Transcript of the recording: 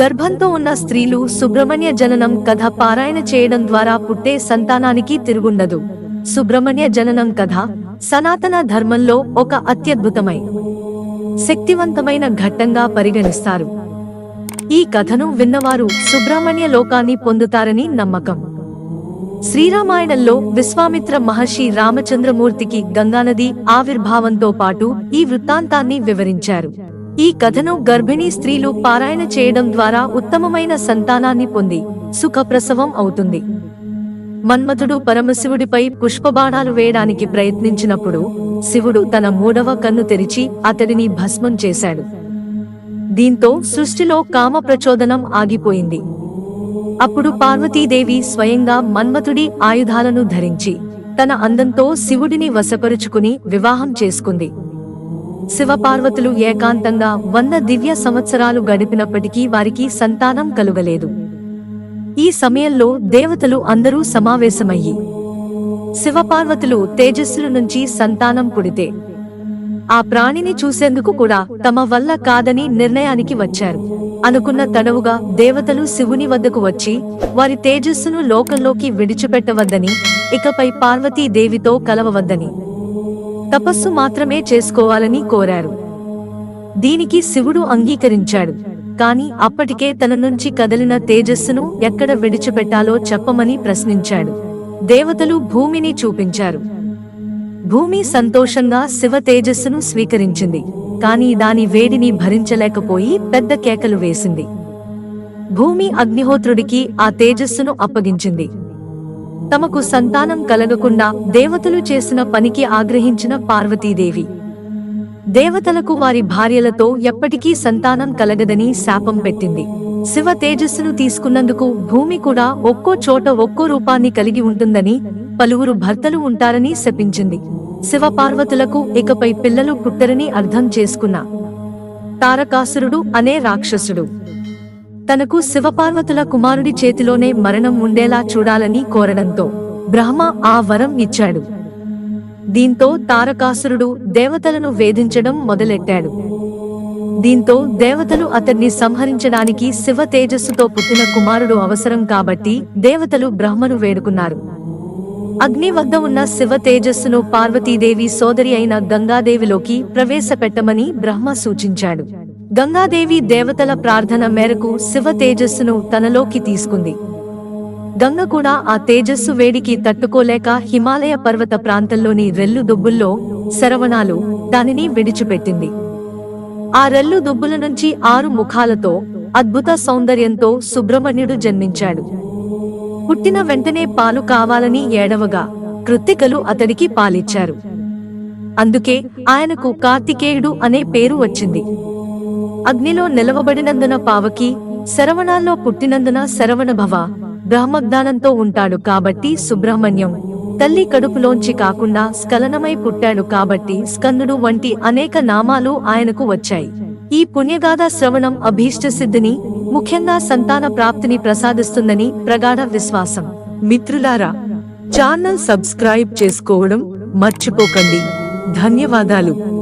గర్భంతో ఉన్న స్త్రీలు సుబ్రహ్మణ్య జననం కథ పారాయణ చేయడం ద్వారా పుట్టే సంతానానికి తిరుగుండదు. సుబ్రహ్మణ్య జననం కథ సనాతన ధర్మంలో ఒక అత్యద్భుతమై శక్తివంతమైన ఘట్టంగా పరిగణిస్తారు. ఈ కథను విన్నవారు సుబ్రహ్మణ్య లోకాన్ని పొందుతారని నమ్మకం. శ్రీరామాయణంలో విశ్వామిత్ర మహర్షి రామచంద్రమూర్తికి గంగానది ఆవిర్భావంతో పాటు ఈ వృత్తాంతాన్ని వివరించారు. ఈ కథను గర్భిణీ స్త్రీలు పారాయణ చేయడం ద్వారా ఉత్తమమైన సంతానాన్ని పొంది సుఖప్రసవం అవుతుంది. మన్మథుడు పరమశివుడిపై పుష్పబాణాలు వేయడానికి ప్రయత్నించినప్పుడు శివుడు తన మూడవ కన్ను తెరిచి అతడిని భస్మం చేశాడు. దీంతో సృష్టిలో కామ ప్రచోదనం ఆగిపోయింది. అప్పుడు పార్వతీదేవి స్వయంగా మన్మథుడి ఆయుధాలను ధరించి తన అందంతో శివుడిని వశపరుచుకుని వివాహం చేసుకుంది. శివపార్వతులు ఏకాంతంగా వంద దివ్య సంవత్సరాలు గడిపినప్పటికీ వారికి సంతానం కలుగలేదు. ఈ సమయంలో దేవతలు అందరూ సమావేశమయ్యి శివపార్వతులు తేజస్సుల నుంచి సంతానం పుడితే ఆ ప్రాణిని చూసేందుకు కూడా తమ వల్ల కాదని నిర్ణయానికి వచ్చారు. అనుకున్న తడవుగా దేవతలు శివుని వద్దకు వచ్చి వారి తేజస్సును లోకంలోకి విడిచిపెట్టవద్దని ఇకపై పార్వతీదేవితో కలవవద్దని తపస్సు మాత్రమే చేసుకోవాలని కోరారు. దీనికి శివుడు అంగీకరించాడు. కాని అప్పటికే తన నుంచి కదలిన తేజస్సును ఎక్కడ విడిచిపెట్టాలో చెప్పమని ప్రశ్నించాడు. దేవతలు భూమిని చూపించారు. భూమి సంతోషంగా శివ తేజస్సును స్వీకరించింది. కాని దాని వేడిని భరించలేకపోయి పెద్ద కేకలు వేసింది. భూమి అగ్నిహోత్రుడికి ఆ తేజస్సును అప్పగించింది. తమకు సంతానం కలగకుండా దేవతలు చేసిన పనికి ఆగ్రహించిన పార్వతీదేవి. దేవతలకు వారి భార్యలతో ఎప్పటికీ సంతానం కలగదని శాపం పెట్టింది. శివ తేజస్సును తీసుకున్నందుకు భూమి కూడా ఒక్కో చోట ఒక్కో రూపాన్ని కలిగి ఉంటుందని పలువురు భర్తలు ఉంటారని శపించింది. శివ పార్వతులకు ఇకపై పిల్లలు పుట్టరని అర్థం చేసుకున్న తారకాసురుడు అనే రాక్షసుడు. తనకు శివపార్వతుల కుమారుడి చేతిలోనే మరణం ఉండేలా చూడాలని కోరడంతో బ్రహ్మ ఆ వరం ఇచ్చాడు. దీంతో తారకాసురుడు దేవతలను వేధించడం మొదలెట్టాడు. దీంతో దేవతలు అతన్ని సంహరించడానికి శివ తేజస్సుతో పుట్టిన కుమారుడు అవసరం కాబట్టి దేవతలు బ్రహ్మను వేడుకున్నారు. అగ్ని వద్ద ఉన్న శివ తేజస్సును పార్వతీదేవి సోదరి అయిన గంగాదేవిలోకి ప్రవేశపెట్టమని బ్రహ్మ సూచించాడు. గంగాదేవి దేవతల ప్రార్థన మేరకు శివ తేజస్సును తనలోకి తీసుకుంది. గంగ కూడా ఆ తేజస్సు వేడికి తట్టుకోలేక హిమాలయ పర్వత ప్రాంతంలోని రెల్లు దుబ్బుల్లో శరవణాలు దానిని విడిచిపెట్టింది. ఆ రెల్లు దుబ్బుల నుంచి ఆరు ముఖాలతో అద్భుత సౌందర్యంతో సుబ్రహ్మణ్యుడు జన్మించాడు. పుట్టిన వెంటనే పాలు కావాలని ఏడవగా కృత్తికలు అతడికి పాలిచ్చారు. అందుకే ఆయనకు కార్తికేయుడు అనే పేరు వచ్చింది. అగ్నిలో నిలవబడినందున పావకి శరవణాల్లో పుట్టినందున శరవణభవ బ్రహ్మజ్ఞానంతో ఉంటాడు కాబట్టి సుబ్రహ్మణ్యం. తల్లి కడుపులోంచి కాకుండా స్ఖలనమై పుట్టాడు కాబట్టి స్కందుడు వంటి అనేక నామాలు ఆయనకు వచ్చాయి. ఈ పుణ్యగాథ శ్రవణం అభీష్ట సిద్ధిని ముఖ్యంగా సంతాన ప్రాప్తిని ప్రసాదిస్తుందని ప్రగాఢ విశ్వాసం. మిత్రులారా ఛానల్ సబ్స్క్రైబ్ చేసుకోవడం మర్చిపోకండి. ధన్యవాదాలు.